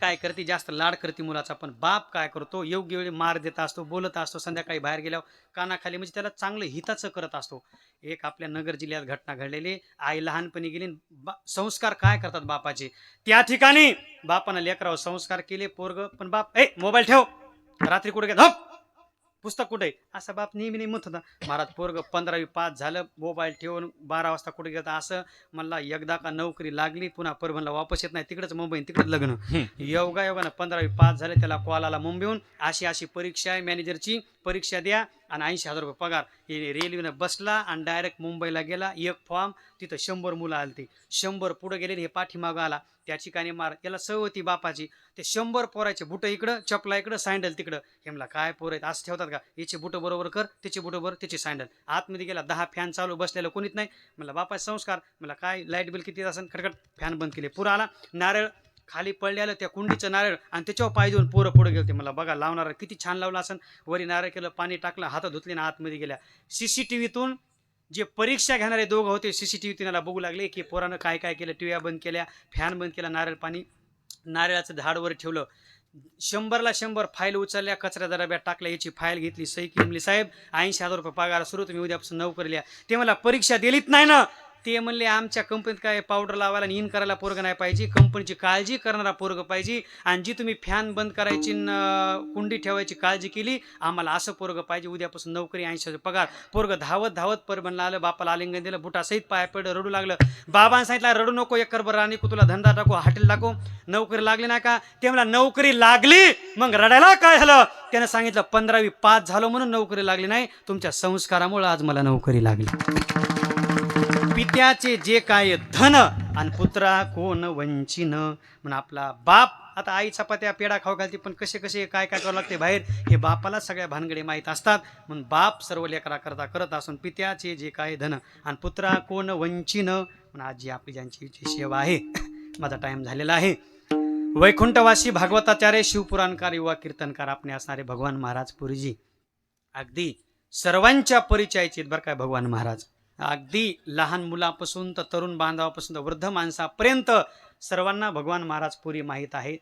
काय करते? जास्त लाड करते मुलाचा. पण बाप काय करतो? योग्य वेळी मार देत असतो बोलत असतो संध्याकाळी बाहेर गेल्यावर कानाखाली म्हणजे त्याला चांगलं हिताचं करत असतो. एक आपल्या नगर जिल्ह्यात घटना घडलेली. आई लहानपणी गेली बा संस्कार काय करतात बापाचे? त्या ठिकाणी बापानं लेकरावर संस्कार केले पोरग. पण बाप ए मोबाईल ठेव. रात्री कुठे गेला? पुस्तक कुठे? आहे? असा बाप नेहमी नेहमी म्हणत होता महाराज पोरग पंधरावी पास झालं मोबाईल ठेवून बारा वाजता कुठे गेला असं म्हणला एकदा का नोकरी लागली पुन्हा परभणला वापस येत नाही तिकडेच मुंबई तिकडेच लग्न. योगा योगानं पंधरावी पास झाले त्याला कॉल आला मुंबईहून. अशी अशी परीक्षा आहे मॅनेजरची परीक्षा द्या. आणि ऐंशी हजार रुपये पगार. हे रेल्वेनं बसला आणि डायरेक्ट मुंबईला गेला. एक फॉर्म तिथं शंभर मुलं आली ती शंभर पुढं गेले हे पाठीमागं आला. त्या ठिकाणी मार याला सवय होती बापाची. ते शंभर पोराचे बुटं इकडं चपला इकडं सँडल तिकडं. हे काय पोर आहेत? असं ठेवतात का? याचे बुटं बरोबर कर त्याचे बुटं बरोबर त्याचे सँडल आतमध्ये गेला दहा फॅन चालू बसलेलं कोणीच नाही. मला बापाचे संस्कार. मला काय? लाइट बिल किती असेल खडखड फॅन बंद केले. पुरा आला. नारळ खाली पडलेलं त्या कुंडीचं नारळ आणि त्याच्यावर पाय देऊन पोरं पुढे गेलते मला बघा लावणार किती छान लावलं असं वरी नारळ केलं पाणी टाकलं हातात धुतले ना आतमध्ये गेल्या. सी सी टी व्हीतून जे परीक्षा घेणारे दोघं होते सी सी टी व्ही तिनाला बघू लागले की पोरानं काय काय केलं. टिव्या बंद केल्या फॅन बंद केला नारळ पाणी नारळाचं झाडवर ठेवलं. शंभरला शंभर फाईल उचलल्या कचऱ्या दराब्यात टाकल्या याची फाईल घेतली सही किमली साहेब ऐंशी हजार रुपये पगार सुरू तुम्ही उद्यापासून नोकरीला लिया ते मला परीक्षा दिलीत नाही ना. ते म्हणले आमच्या कंपनीत काय पावडर लावायला आणि इन करायला पोरग नाही पाहिजे. कंपनीची काळजी करणारा पोरग पाहिजे. आणि जी तुम्ही फॅन बंद करायची कुंडी ठेवायची काळजी केली आम्हाला असं पोरग पाहिजे. उद्यापासून नोकरी ऐंशी हजार पगार. पोरग धावत धावत परभणला आलं बापाला आलिंगन दिलं बुटासहित पाय पडलं रडू लागलं. बाबांनी सांगितलं रडू नको एक करबर राणी तुला धंदा टाकू हॉटेल टाकू. नोकरी लागली नाही का? ते मला नोकरी लागली? मग रडायला काय झालं? त्यानं सांगितलं पंधरावी पास झालो म्हणून नोकरी लागली नाही. तुमच्या संस्कारामुळे आज मला नोकरी लागली. पित्याचे जे काय धन आणि पुत्रा कोण वंचिन म्हणून आपला बाप. आता आई चपात्या पेढा खाऊ घालते पण कसे कसे काय काय करावं लागते बाहेर? हे बापाला सगळ्या भानगडे माहीत असतात. म्हणून बाप सर्व लेकरा करता करत असून पित्याचे जे काय धन आणि पुत्रा कोण वंचिन म्हणून आज जी आपली ज्यांची जी सेवा आहे माझा टाइम झालेला आहे. वैकुंठवासी भागवताचार्य शिवपुराणकार युवा कीर्तनकार आपण असणारे भगवान महाराज पुरीजी. अगदी सर्वांच्या परिचयाचे आहेत बरं काय भगवान महाराज. अगदी लहान मुलापासून तर तरुण बांधवापासून तर वृद्ध माणसापर्यंत सर्वांना भगवान महाराज पुरी माहीत आहे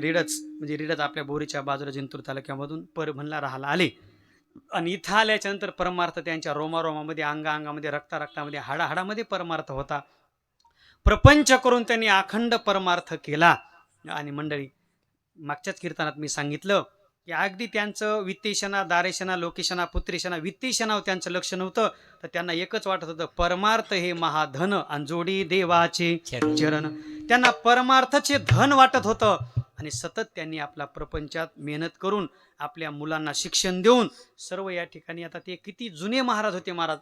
रिडच म्हणजे रिडच आपल्या बोरीच्या बाजूला जिंतूर तालुक्यामधून परभणला राहायला आले. आणि इथं आल्याच्यानंतर परमार्थ त्यांच्या रोमारोमामध्ये अंगा अंगामध्ये रक्ता रक्तामध्ये हाडाहाडामध्ये परमार्थ होता. प्रपंच करून त्यांनी अखंड परमार्थ केला. आणि मंडळी मागच्याच कीर्तनात मी सांगितलं की अगदी त्यांचं वित्तेशना दारेशना लोकेशना पुत्रेशना वित्तेशनावर त्यांचं लक्ष नव्हतं तर त्यांना एकच वाटत होतं परमार्थ हे महाधन आणि जोडी देवाचे चरण. त्यांना परमार्थाचे धन वाटत होतं आणि सतत त्यांनी आपला प्रपंचात मेहनत करून आपल्या मुलांना शिक्षण देऊन सर्व या ठिकाणी आता ते किती जुने महाराज होते महाराज?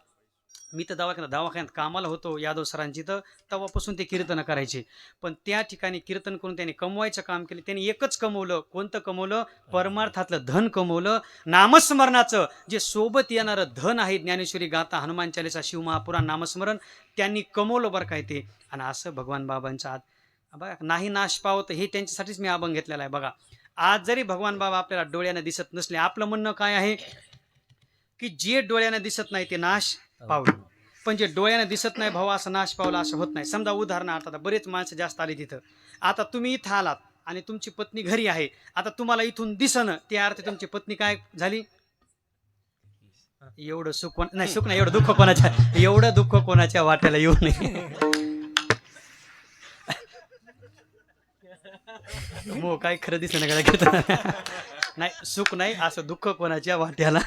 मी तर दवाखान्यात दवाखान्यात कामाला होतो यादव सरांची तर तेव्हापासून ते कीर्तन करायचे. पण त्या ठिकाणी कीर्तन करून त्यांनी कमवायचं काम केलं. त्यांनी एकच कमवलं. कोणतं कमवलं? परमार्थातलं धन कमवलं. नामस्मरणाचं. जे सोबत येणारं धन आहे ज्ञानेश्वरी गाथा हनुमान चालिसा शिवमहापुराण नामस्मरण त्यांनी कमवलं बरं काय ते. आणि असं भगवान बाबांचं आज बघा नाही नाश पावत हे त्यांच्यासाठीच मी अभंग घेतलेला आहे. बघा आज जरी भगवान बाबा आपल्याला डोळ्यानं दिसत नसले आपलं म्हणणं काय आहे? की जे डोळ्यानं दिसत नाही ते नाश पावलं. पण जे डोळ्यानं दिसत नाही भाऊ असं नाश पावला असं होत नाही. समजा उदाहरणार्थ आता बरेच माणसं जास्त आली तिथं. आता तुम्ही इथं आलात आणि तुमची पत्नी घरी आहे. आता तुम्हाला इथून दिसणं त्या अर्थ तुमची पत्नी काय झाली? एवढं सुख कोण- नाही सुख नाही एवढं दुःख कोणाच्या एवढं दुःख कोणाच्या वाट्याला येऊ नये. मो काय खरं दिसलं नाही का नाही सुख नाही असं दुःख कोणाच्या वाट्याला?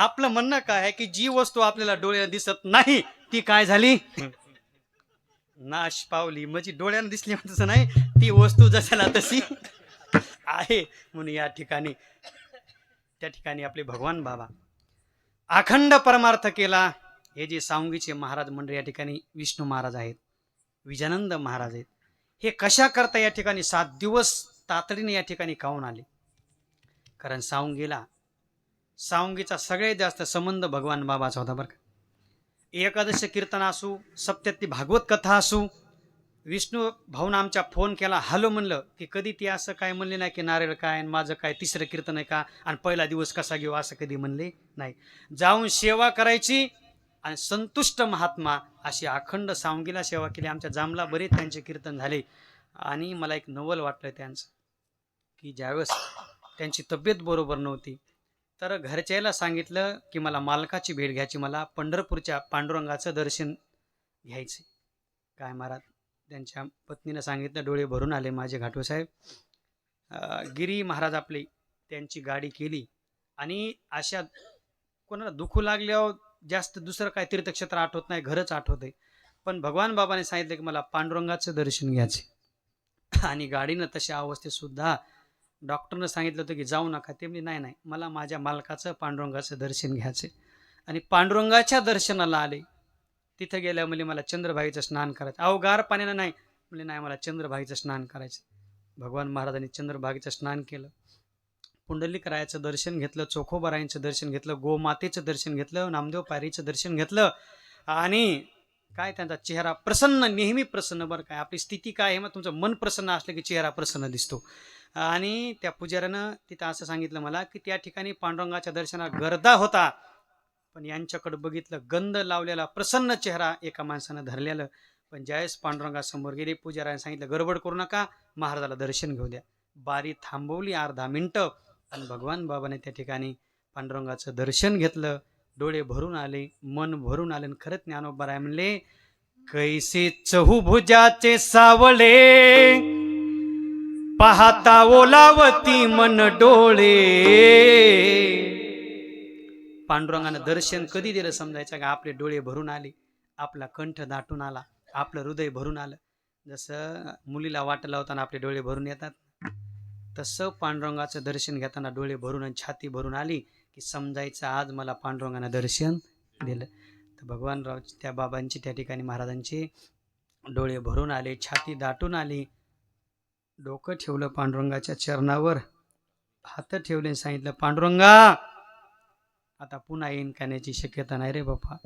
आपलं म्हणणं काय आहे की जी वस्तू आपल्याला डोळ्याला दिसत नाही ती काय झाली? नाश पावली. म्हणजे डोळ्यानं दिसली तसं नाही ती वस्तू जशाला तशी आहे म्हणून या ठिकाणी त्या ठिकाणी आपले भगवान बाबा अखंड परमार्थ केला. हे जे सावंगीचे महाराज मंडळ या ठिकाणी विष्णू महाराज आहेत विजानंद महाराज आहेत. हे कशा करता या ठिकाणी सात दिवस तातडीने या ठिकाणी काहून आले? कारण सावंगीला सावंगीचा सगळ्यात जास्त संबंध भगवान बाबाचा होता बरं का. एकादश कीर्तन असू सप्त्यातली भागवत कथा असू विष्णू भाऊन आमच्या फोन केला हॅलो म्हणलं की कधी ती असं काय म्हणले नाही की नारळ काय आणि माझं काय तिसरं कीर्तन आहे का? आणि पहिला दिवस कसा घेऊ असं कधी म्हणले नाही. जाऊन सेवा करायची आणि संतुष्ट महात्मा अशी अखंड सावंगीला सेवा केली. आमच्या जामला बरेच त्यांचे कीर्तन झाले. आणि मला एक नवल वाटलं त्यांचं की ज्यावेळेस त्यांची तब्येत बरोबर नव्हती तर घरच्याला सांगितलं की मला मालकाची भेट घ्यायची मला पंढरपूरच्या पांडुरंगाचं दर्शन घ्यायचे काय महाराज? त्यांच्या पत्नीनं सांगितलं डोळे भरून आले माझे घाटोसाहेब गिरी महाराज आपले त्यांची गाडी केली आणि अशा कोणाला दुखू लागल्यावर जास्त दुसरं काय तीर्थक्षेत्र आठवत नाही घरच आठवते पण भगवान बाबाने सांगितलं की मला पांडुरंगाचं दर्शन घ्यायचे आणि गाडीनं तशा अवस्थेतसुद्धा डॉक्टरनं सांगितलं होतं की जाऊ नका. ते म्हणजे नाही नाही. मला माझ्या मालकाचं पांडुरंगाचं दर्शन घ्यायचं आणि पांडुरंगाच्या दर्शनाला आले. तिथं गेल्या म्हणजे मला चंद्रभाईचं स्नान करायचं. अहो गार पाण्यानं नाही. म्हणजे नाही मला चंद्रभाईचं स्नान करायचं भगवान महाराजांनी चंद्रभागेचं स्नान केलं. पुंडलिकरायाचं दर्शन घेतलं चोखोबरायांचं दर्शन घेतलं गोमातेचं दर्शन घेतलं नामदेव पायरीचं दर्शन घेतलं आणि काय त्यांचा चेहरा प्रसन्न नेहमी प्रसन्न बरं काय आपली स्थिती काय आहे? मग तुमचं मन प्रसन्न असलं की चेहरा प्रसन्न दिसतो. आणि त्या पुजाऱ्यानं तिथं असं सांगितलं मला की त्या ठिकाणी पांडुरंगाच्या दर्शनात गर्दा होता. पण यांच्याकडे बघितलं गंध लावलेला प्रसन्न चेहरा एका माणसानं धरलेलं. पण ज्यावेळेस पांडुरंगासमोर गेले पुजाऱ्याने सांगितलं गडबड करू नका महाराजाला दर्शन घेऊ द्या. बारी थांबवली अर्धा मिनटं. आणि भगवान बाबाने त्या ठिकाणी पांडुरंगाचं दर्शन घेतलं. डोळे भरून आले मन भरून आले आणि खरंच ज्ञानोबराय म्हणले कैसे चहुभुजाचे सावळे पाहता ओलावती मन डोळे. पांडुरंगानं दर्शन कधी दिलं समजायचं का? आपले डोळे भरून आले आपला कंठ दाटून आला आपलं हृदय भरून आलं. जसं मुलीला वाट लावताना आपले डोळे भरून येतात तसं पांडुरंगाचं दर्शन घेताना डोळे भरून आणि छाती भरून आली की समजायचं आज मला पांडुरंगानं दर्शन दिलं. तर भगवान राव त्या बाबांची त्या ठिकाणी महाराजांचे डोळे भरून आले छाती दाटून आली. डोकं ठेवलं पांडुरंगाच्या चरणावर हात ठेवले सांगितलं पांडुरंगा आता पुन्हा येईन करण्याची शक्यता नाही रे बाप्पा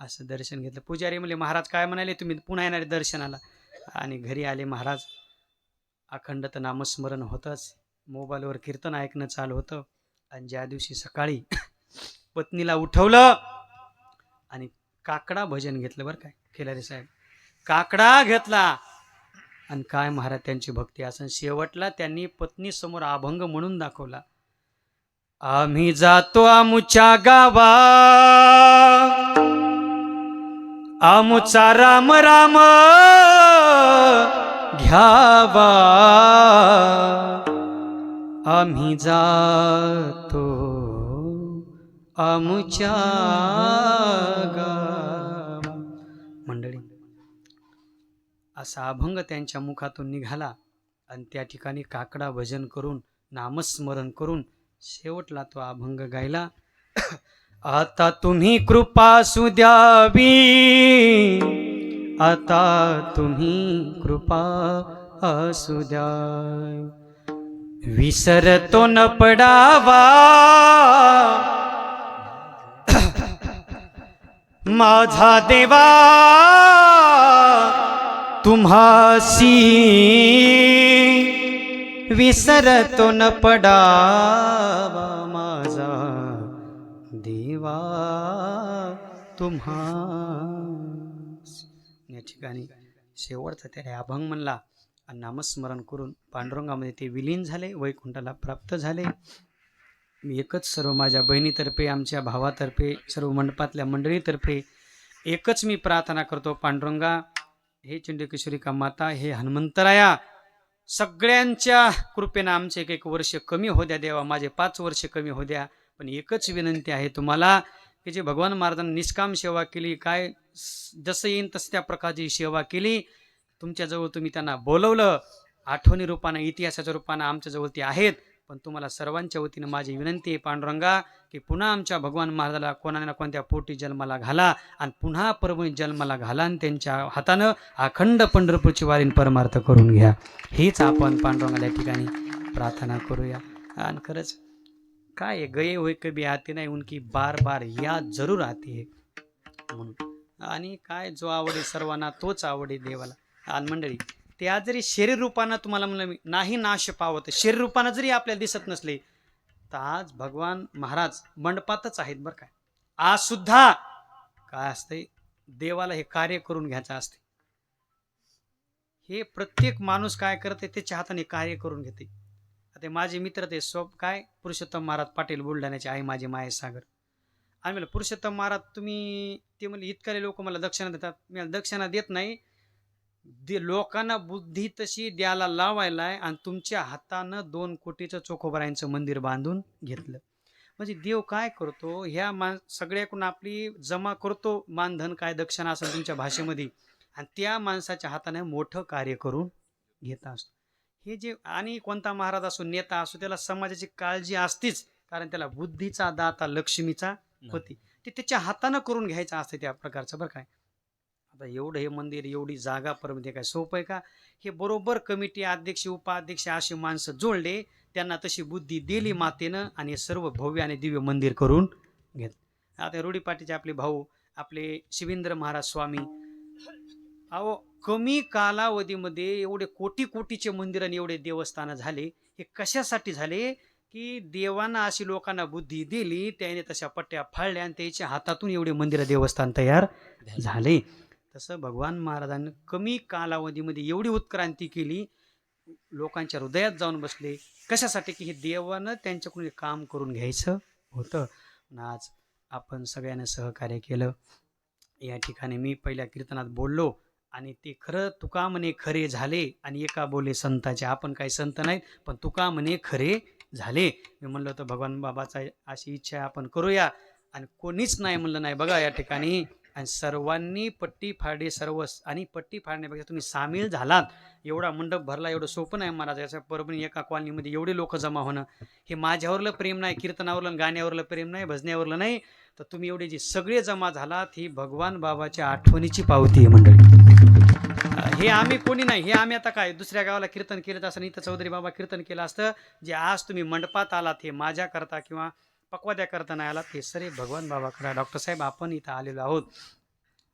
असं दर्शन घेतलं. पुजारी म्हणले महाराज काय म्हणाले तुम्ही? पुन्हा येणारे दर्शनाला. आणि घरी आले महाराज. अखंड तर नामस्मरण होतंच. मोबाईलवर कीर्तन ऐकणं चालू होतं. आणि ज्या दिवशी सकाळी पत्नीला उठवलं आणि काकडा भजन घेतलं बरं काय खिलारी साहेब. काकडा घेतला. आणि काय महाराज त्यांची भक्ती असं शेवटला त्यांनी पत्नी समोर अभंग म्हणून दाखवला. आम्ही जातो आमुच्या गावा आमुचा राम राम. घ्यावा. आम्ही जातो आमच्या मंडळी असा अभंग त्यांच्या मुखातून निघाला आणि त्या ठिकाणी काकडा भजन करून नामस्मरण करून शेवटला तो अभंग गायला आता तुम्ही कृपा सुद्यावी. आता तुम्ही कृपा असू द्या विसरतो न पडावा. माझा देवा तुम्हासी विसरतो न पडावा माझा देवा तुम्हा शेवटचा त्याने अभंग म्हणला आणि नामस्मरण करून पांडुरंगामध्ये ते विलीन झाले वैकुंठाला प्राप्त झाले. मी एकच सर्व माझ्या बहिणीतर्फे आमच्या भावातर्फे सर्व मंडपातल्या मंडळीतर्फे एकच मी प्रार्थना करतो पांडुरंगा हे चंडकेश्वरिका माता हे हनुमंतराया सगळ्यांच्या कृपेनं आमचे एक एक वर्ष कमी हो द्या देवा माझे पाच वर्ष कमी हो द्या. पण एकच विनंती आहे तुम्हाला की जे भगवान महाराजांनी निष्काम सेवा केली काय जसं येईन तसं त्या प्रकारची सेवा केली. तुमच्याजवळ तुम्ही त्यांना बोलवलं. आठवणी रूपानं इतिहासाच्या रूपानं आमच्याजवळ ते आहेत. पण तुम्हाला सर्वांच्या वतीनं माझी विनंती आहे पांडुरंगा की पुन्हा आमच्या भगवान महाराजाला कोणा ना कोणत्या पोटी जन्माला घाला आणि पुन्हा परभणी जन्माला घाला आणि त्यांच्या हातानं अखंड पंढरपूरची वारीन परमार्थ करून घ्या. हीच आपण पांडुरंगाला या ठिकाणी प्रार्थना करूया. आणि खरंच काय आहे, गये होय कभी आते नाही उनकी बार बार याद जरूर आती. है म्हणून आणि काय जो आवडे सर्वांना तोच आवडे देवाला. आणि मंडळी ते आज जरी शरीर रूपानं तुम्हाला म्हणलं मी नाही नाश पावत शरीर रूपानं जरी आपल्याला दिसत नसले तर आज भगवान महाराज मंडपातच आहेत बरं काय आज सुद्धा काय असतंय देवाला हे कार्य करून घ्यायचं असते हे प्रत्येक माणूस काय करते त्याच्या हाताने कार्य करून घेते आता माझे मित्र ते स्व काय पुरुषोत्तम महाराज पाटील बुलढाण्याचे आहे माझे मायसागर आणि म्हणलं पुरुषोत्तम महाराज तुम्ही ते म्हणले इतकाले लोक मला दक्षिणा देतात. मी दक्षिणा देत नाही. दे लोकांना बुद्धी तशी द्यायला लावायला आहे आणि तुमच्या हातानं दोन कोटीचं चोखोबरायांचं मंदिर बांधून घेतलं. म्हणजे देव काय करतो? ह्या मा सगळ्याकडून आपली जमा करतो मानधन काय दक्षिणा असं तुमच्या भाषेमध्ये. आणि त्या माणसाच्या हाताने मोठं कार्य करून घेत असतो. हे जे आणि कोणता महाराज असो नेता असो त्याला समाजाची काळजी असतेच. कारण त्याला बुद्धीचा दाता लक्ष्मीचा होती. ते त्याच्या हातानं करून घ्यायचं असतं त्या प्रकारचं बरं काय आता एवढं हे मंदिर एवढी जागा परमध्ये काय सोपं आहे का? हे बरोबर कमिटी अध्यक्ष उपाध्यक्ष असे माणसं जोडले त्यांना तशी बुद्धी दिली मातेनं आणि सर्व भव्य आणि दिव्य मंदिर करून घेत आता रूढीपाटीचे आपले भाऊ आपले शिवेंद्र महाराज स्वामी अहो कमी कालावधीमध्ये एवढे कोटी कोटीचे मंदिर आणि एवढे देवस्थानं झाले हे कशासाठी झाले? की देवानं अशी लोकांना बुद्धी दिली त्याने तशा पट्ट्या फाळल्या आणि त्याच्या हातातून एवढे मंदिर देवस्थान तयार झाले. तसं भगवान महाराजांनी कमी कालावधीमध्ये एवढी उत्क्रांती केली लोकांच्या हृदयात जाऊन बसले. कशासाठी? की हे देवानं त्यांच्याकडून काम करून घ्यायचं होतं. आज आपण सगळ्यांना सहकार्य केलं. या ठिकाणी मी पहिल्या कीर्तनात बोललो आणि ते खरं तुका म्हणे खरे झाले आणि एका बोले संताचे. आपण काही संत नाहीत पण तुका म्हणे खरे झाले. मी म्हणलं होतं भगवान बाबाचा अशी इच्छा आहे आपण करूया. आणि कोणीच नाही म्हणलं नाही बघा या ठिकाणी. आणि सर्वांनी पट्टी फाडे सर्व आणि पट्टी फाडण्यापेक्षा तुम्ही सामील झालात. एवढा मंडप भरला एवढं सोपं नाही महाराज याच्या परभणी एका कॉलनीमध्ये एवढे लोक जमा होणं. हे माझ्यावरलं प्रेम नाही कीर्तनावरलं गाण्यावरलं प्रेम नाही भजण्यावरलं नाही. तर तुम्ही एवढे जे सगळे जमा झालात ही भगवान बाबाच्या आठवणीची पावती आहे मंडळी. हे आम्ही कोणी नाही हे आम्ही आता काय दुसऱ्या गावाला कीर्तन केलं असं इथं चौधरी बाबा कीर्तन केलं असतं. जे आज तुम्ही मंडपात आलात हे माझ्या करता किंवा पकवाद्या करता नाही आलात हे सरे भगवान बाबाकडे डॉक्टर साहेब आपण इथं आलेलो आहोत.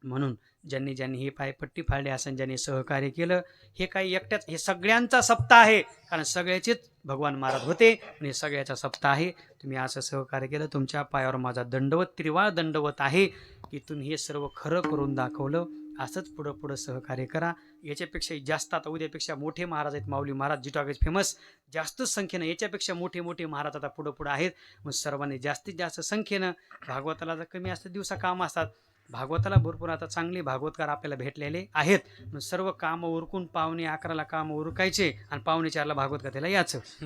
म्हणून ज्यांनी ज्यांनी हे पायपट्टी फाळली असेल ज्यांनी सहकार्य केलं हे काही एकट्याच हे सगळ्यांचा सप्ताह आहे. कारण सगळ्याचेच भगवान महाराज होते आणि हे सगळ्याचा सप्ताह आहे. तुम्ही असं सहकार्य केलं तुमच्या पायावर माझा दंडवत त्रिवाळ दंडवत आहे. की तुम्ही हे सर्व खरं करून दाखवलं. असंच पुढं पुढं सहकार्य करा. याच्यापेक्षा जास्त आता उद्यापेक्षा मोठे महाराज आहेत. माऊली महाराज जिटॉगेज फेमस जास्त संख्येनं याच्यापेक्षा मोठे मोठे महाराज आता पुढं पुढं आहेत. मग सर्वांनी जास्तीत जास्त संख्येनं भागवताला जर कमी असतं दिवसा कामं असतात. भागवताला भरपूर आता चांगले भागवतकार आपल्याला भेटलेले आहेत. मग सर्व कामं उरकून पावणे अकराला कामं उरकायचे आणि पावणे चारला भागवत कथेला याचं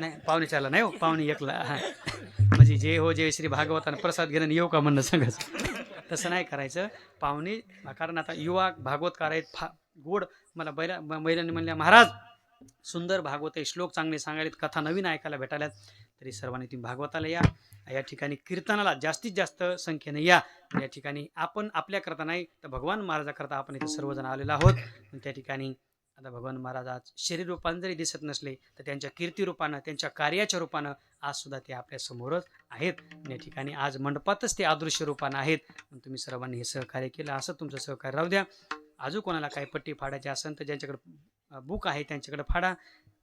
नाही पावणे चारला नाही हो पावणे एकला. म्हणजे जे हो जय श्री भागवतानं प्रसाद घेणं येऊ का म्हणणं सांगायचं. तसं नाही करायचं. पाहुणे कारण आता युवा भागवतकार आहेत. फा गोड मला बैला महिलांनी म्हणल्या महाराज सुंदर भागवत आहे. श्लोक चांगले सांगायलेत कथा नवीन ऐकायला भेटाल्यात तरी सर्वांनी तुम्ही भागवताला या. या ठिकाणी कीर्तनाला जास्तीत जास्त संख्येने या. या ठिकाणी आपण आपल्याकरता नाही तर भगवान महाराजाकरता आपण इथे सर्वजण आलेलो आहोत. त्या ठिकाणी आता भगवान महाराज आज शरीर रूपानं जरी दिसत नसले तर त्यांच्या कीर्ती रूपानं त्यांच्या कार्याच्या रूपानं आज सुद्धा ते आपल्या समोरच आहेत. या ठिकाणी आज मंडपातच ते आदृश्य रूपानं आहेत. पण तुम्ही सर्वांनी हे सहकार्य केलं. असं तुमचं सहकार्य राहू द्या. अजून कोणाला काही पट्टी फाडायची असेल तर ज्यांच्याकडे बुक आहे त्यांच्याकडे. फाडा.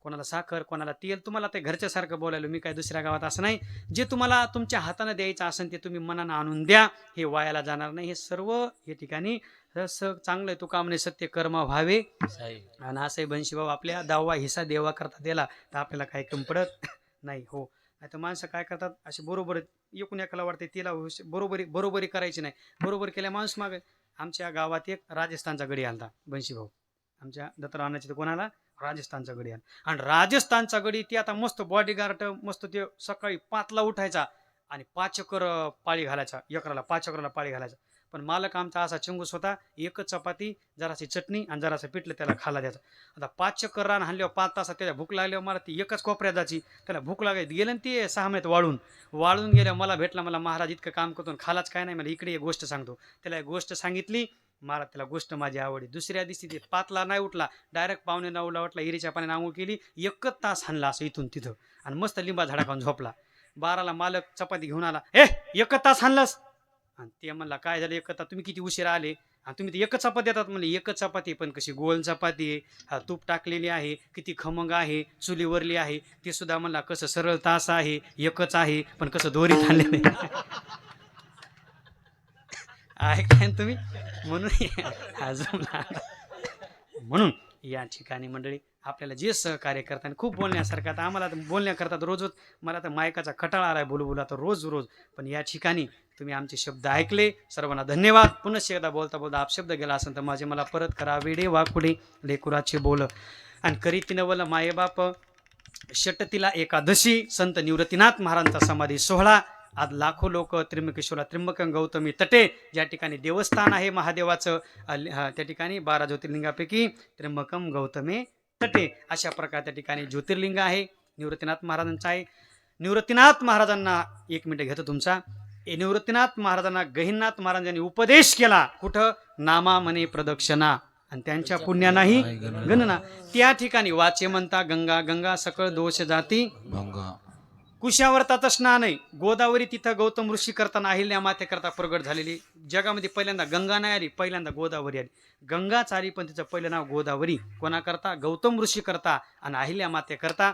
कोणाला साखर कोणाला तेल तुम्हाला ते घरच्यासारखं बोलायला मी काय दुसऱ्या गावात असं नाही. जे तुम्हाला तुमच्या हातानं द्यायचं असेल ते तुम्ही मनानं आणून द्या. हे वायाला जाणार नाही. हे सर्व हे ठिकाणी रस चांगलं आहे म्हणे सत्य कर्म व्हावे. आणि असंही बनशीबाब आपल्या दहावा हिस्सा देवा करता दिला तर आपल्याला काही कमी पडत नाही. हो. नाही तर माणसं काय करतात? असे बरोबर एकूण एकाला वाटते तिला बरोबरी बरोबरी करायची नाही. बरोबर केल्या माणूस मागे. आमच्या गावात एक राजस्थानचा गडी आलता बनशीभाऊ आमच्या दत्तरावणाच्या तर कोणाला? राजस्थानचा गडी आला आणि राजस्थानचा गडी ती आता मस्त बॉडीगार्ड मस्त ते सकाळी पाचला उठायचा आणि पाच चक्कर पाळी घालायचा. एकराला पाच चक्राला पाळी घालायचा. पण मालक आमचा असा चिंगूस होता एकच चपाती जराशी चटणी आणि जरासं पिठलं त्याला खाला द्यायचं. आता पाच चक्कर रान हाणल्यावर पाच तासात त्याला भूक लागल्यावर मला ती एकच कोपऱ्यात जायची. त्याला भूक लागायची. गेलं ते सहा महिन्यात वाळून. वाळून गेल्या मला भेटला मला महाराज इतकं काम करतो खालाच काय नाही. मला इकडे एक गोष्ट सांगतो. त्याला एक गोष्ट सांगितली मला त्याला गोष्ट माझी आवडली. दुसऱ्या दिवशी ते पातला नाही उठला. डायरेक्ट पावणे नऊला उठला हिरीच्या पाण्याने आंघोळ केली एकच तास हाणला असं इथून तिथं. आणि मस्त लिंबा झाडा खाऊन झोपला. बाराला मालक चपाती घेऊन आला ए एकच तास हाणलास? आणि ते म्हणला काय झालं एकच तास? तुम्ही किती उशीर आले? आणि तुम्ही तर एकच चपाती देतात. म्हणले एकच चपाती पण कशी गोल चपाती आहे. हा तूप टाकलेली आहे किती खमंग आहे चुलीवरली आहे. ते सुद्धा म्हणला कसं सरळ तास आहे एकच आहे पण कसं दोरी आणले नाही ऐकताय ना तुम्ही? म्हणून अजून म्हणून या ठिकाणी मंडळी आपल्याला जे सहकार्य करतात खूप बोलण्यासारखं आता आम्हाला तर बोलण्याकरता रोज मला तर मायकाचा खटाळा आला आहे बोलू बोला तर रोज रोज. पण या ठिकाणी तुम्ही आमचे शब्द ऐकले सर्वांना धन्यवाद. पुनश्च एकदा बोलता बोलता आपशब्द गेला असेल तर माझे मला परत करा. वेडे वाकुडे लेकुराचे बोल. आणि करीती नवल मायेबाप षटतीला एकादशी संत निवृत्तीनाथ महाराजांचा समाधी सोहळा. आज लाखो लोक त्र्यंबकेश्वरला त्र्यंबक गौतमी तटे ज्या ठिकाणी देवस्थान आहे महादेवाचं त्या ठिकाणी बारा ज्योतिर्लिंगापैकी त्र्यंबकम गौतमे तटे अशा प्रकार त्या ठिकाणी ज्योतिर्लिंग आहे. निवृत्तीनाथ महाराजांचं आहे. निवृत्तीनाथ महाराजांना एक मिनिट घेतो तुमचा. ए निवृत्तीनाथ महाराजांना गहिनाथ महाराजांनी उपदेश केला. कुठं? नामा म्हणे प्रदक्षिणा. आणि त्यांच्या पुण्यानाही गणना. त्या ठिकाणी वाचे म्हणता गंगा गंगा सकळ दोष जाती. कुशावर्ताचं स्नान आहे. गोदावरी तिथं गौतम ऋषी करताना अहिल्या मातेकरता प्रगट झालेली. जगामध्ये पहिल्यांदा गंगा नाही आली पहिल्यांदा गोदावरी आली. गंगाच आली पण तिचं पहिलं नाव गोदावरी. कोणा करता गौतम ऋषी करता आणि अहिल्या मातेकरता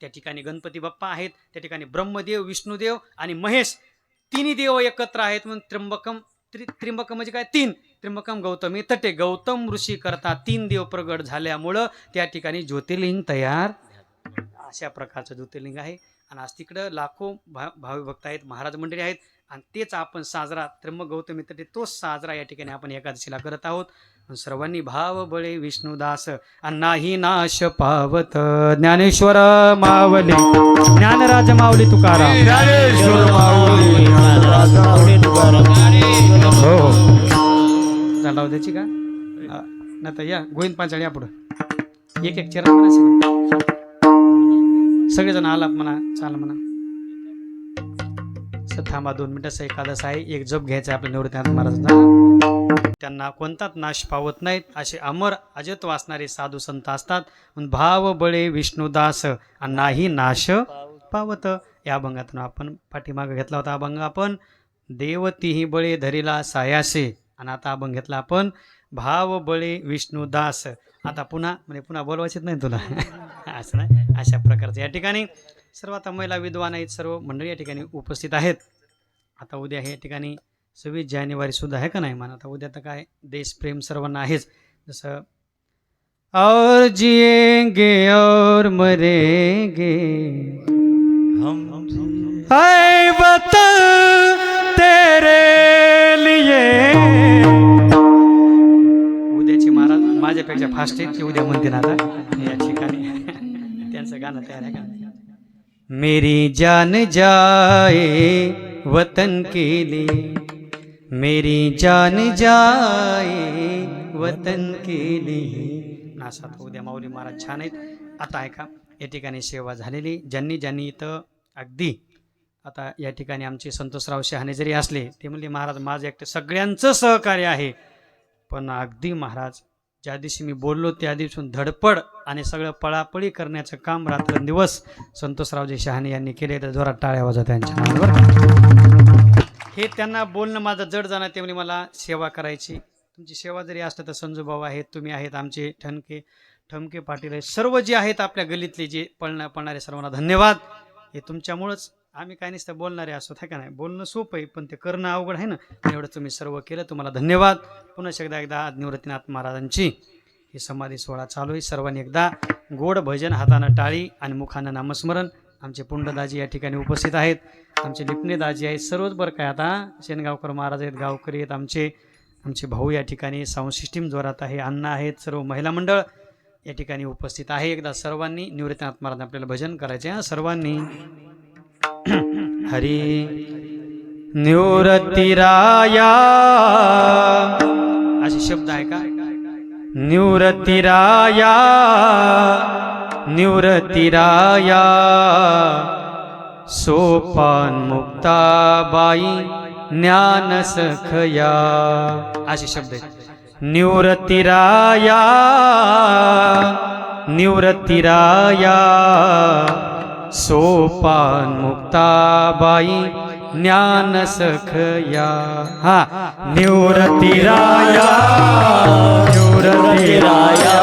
त्या ठिकाणी गणपती बाप्पा आहेत त्या ठिकाणी ब्रह्मदेव विष्णुदेव आणि महेश. तिन्ही देव एकत्र आहेत म्हणून त्र्यंबकम त्रि त्र्यंबकम म्हणजे काय? तीन. त्र्यंबकम गौतमी तटे. गौतम ऋषी करता तीन देव प्रगट झाल्यामुळं त्या ठिकाणी ज्योतिर्लिंग तयार अशा प्रकारचं ज्योतिर्लिंग आहे. आणि आज तिकडं लाखो भा भावी भक्त आहेत महाराज मंडळी आहेत. आणि तेच आपण साजरा त्र्यंबक गौतमी तटे तोच साजरा या ठिकाणी आपण एकादशीला करत आहोत. आणि सर्वांनी भाव बळे विष्णुदास आणि नाही नाश पावत ज्ञानेश्वर मावले. ज्ञानराज माऊली तुकाराम. हो. झाला द्यायची का? नाही तर या गोविंद पांचाळ या पुढं. एक एक म्हणा सगळेजण आलाप म्हणा चाल म्हणा. सर थांबा दोन मिनिटं एखादं आहे. एक जप घ्यायचा आपल्या निवृत्तीनाथ महाराजांना. त्यांना कोणताच नाश पावत नाहीत असे अमर अजत वाचणारे साधू संत असतात. भाव बळे विष्णुदास आणि नाही नाश पावत. या अभंगातून आपण पाठीमागं घेतला होता अभंग आपण. देवतीही बळे धरिला सायासे. आणि आता अभंग घेतला आपण. भाव बळे विष्णुदास आता पुन्हा म्हणजे पुन्हा बोलवायचेच नाही तुला. आसन अशा प्रकारचं या ठिकाणी. सर्व आता महिला विद्वान आहेत सर्व मंडळी या ठिकाणी उपस्थित आहेत. आता उद्या हे ठिकाणी सव्वीस जानेवारी सुद्धा आहे का नाही म्हणा. आता उद्या तर काय देशप्रेम सर्वांना आहेच. जसं और जिएंगे और मरेंगे. हम हाय वतन तेरे लिए. उद्याचे महाराज माझ्यापेक्षा फास्ट आहेत ते उद्या ना आता या ठिकाणी. त्यांचं गाणं तयार आहे का? मेरी जान जाए वतन के लिए। मेरी जान जाए वतन के लिए। असा तो उद्या माऊली महाराज छान आहेत. आता आहे का या ठिकाणी सेवा झालेली ज्यांनी ज्यांनी इथं अगदी आता या ठिकाणी आमचे संतोषराव शहाणे जरी असले ते म्हणले महाराज माझं एकटं सगळ्यांचं सहकार्य आहे. पण अगदी महाराज ज्या दिवशी मी बोललो त्या दिवसून धडपड आणि सगळं पळापळी करण्याचं काम रात्रंदिवस संतोषरावजी शहाणे यांनी केले. तर जोरात टाळ्या वाजवा त्यांच्या नावावर हे त्यांना बोलणं माझं जड जाणं त्यामुळे मला सेवा करायची. तुमची सेवा जरी असलं तर संजू भाऊ आहेत तुम्ही आहेत आमचे ठणके ठमके पाटील आहेत. सर्व जे आहेत आपल्या गलीतले जे पळणं पळणारे सर्वांना धन्यवाद. हे तुमच्यामुळंच आम्ही काय नसतं बोलणारे असो आहे का नाही? बोलणं सोपं आहे पण ते करणं अवघड आहे ना. एवढं तुम्ही सर्व केलं तुम्हाला धन्यवाद. पुन्हा एकदा एकदा आज निवृत्तीनाथ महाराजांची ही समाधी सोहळा चालू आहे. सर्वांनी एकदा गोड भजन हातानं टाळी आणि मुखानं नामस्मरण. आमचे पुंडदाजी या ठिकाणी उपस्थित आहेत. आमचे लिपणेदाजी आहेत. सर्वच बरं काय आता शेनगावकर महाराज आहेत गावकरी आहेत आमचे. आमचे भाऊ या ठिकाणी साऊंड सिस्टीम जोरात आहे अण्णा आहेत सर्व महिला मंडळ या ठिकाणी उपस्थित आहे. एकदा सर्वांनी निवृत्तीनाथ महाराज आपल्याला भजन करायचे सर्वांनी हरी। निवृत्तीराया। असे शब्द आहे का? निवृत्तीराया। निवृत्तीराया। सोपान मुक्ताबाई ज्ञान सखया असे शब्द आहेत निवृत्तीराया। निवृत्तीराया। सोपान मुक्ताबाई ज्ञान सखया हा निवृत्तीराया निवृत्तीराया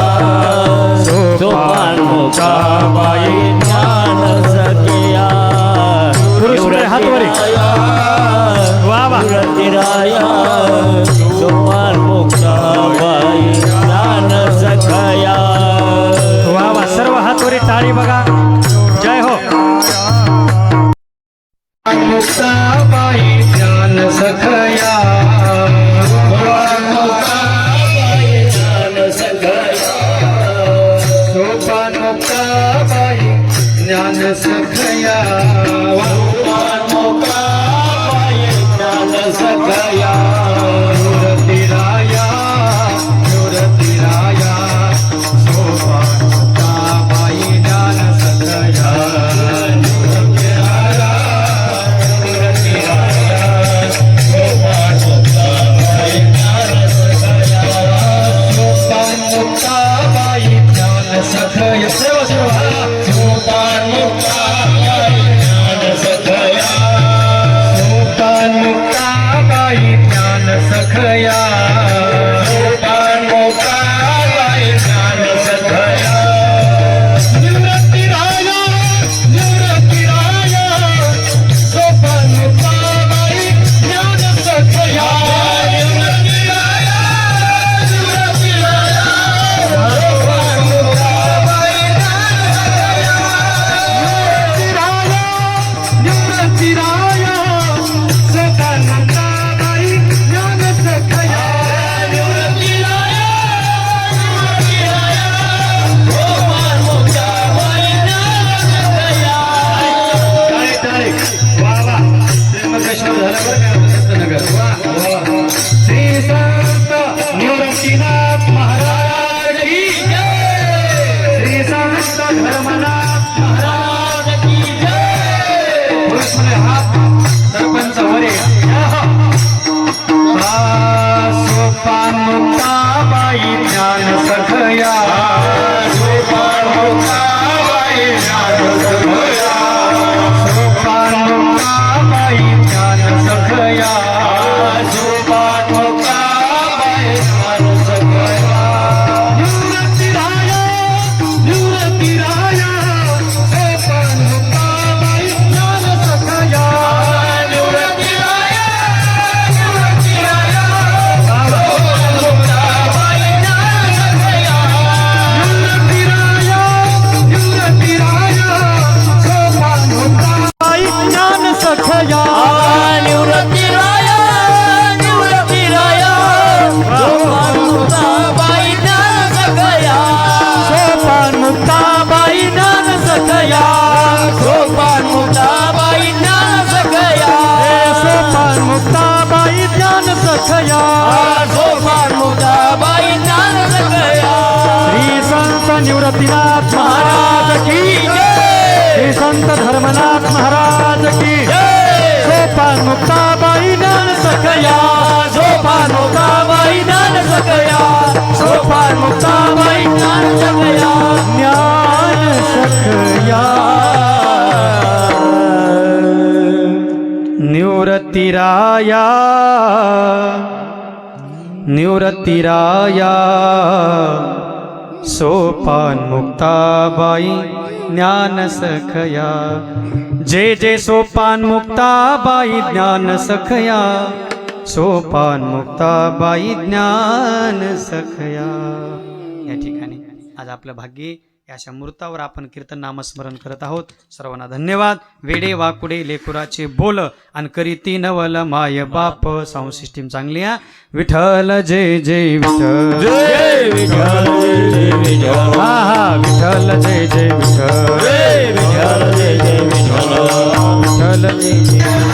सखया सोपान मुक्ताबाई ज्ञान सखया. सोपान मुक्ताबाई ज्ञान सखया. सोपान मुक्ताबाई ज्ञान सखया. श्री संत निवृत्तीनाथ महाराज की श्री संत धर्मनाथ महाराज की सोपान मुक्ताबाई ज्ञान सखया. सोपान मुक्ताबाई ज्ञान सखया. सोपान मुक्ताबाई ज्ञान सखया. ज्ञान सखया निवृत्तिराया निवृत्तिराया सोपान मुक्ताबाई ज्ञान सखया। जे जे सोपान मुक्ताबाई ज्ञान सखया। सोपान मुक्ताबाई ज्ञान सखया। या ठिकाणी आज आपलं भाग्य अशा मूर्तावर आपण कीर्तन नामस्मरण करत आहोत. सर्वांना धन्यवाद. वेडे वाकुडे लेकुराचे बोल. आणि करीती नवल माय बाप. साऊंड सिस्टीम चांगली आहे विठ्ठल जय जय विठ्ठल. जय विठ्ठल जय हा हा. विठ्ठल जय जय विठ्ठल. विठ्ठल जय जय विठ्ठल. विठ्ठल जय जय.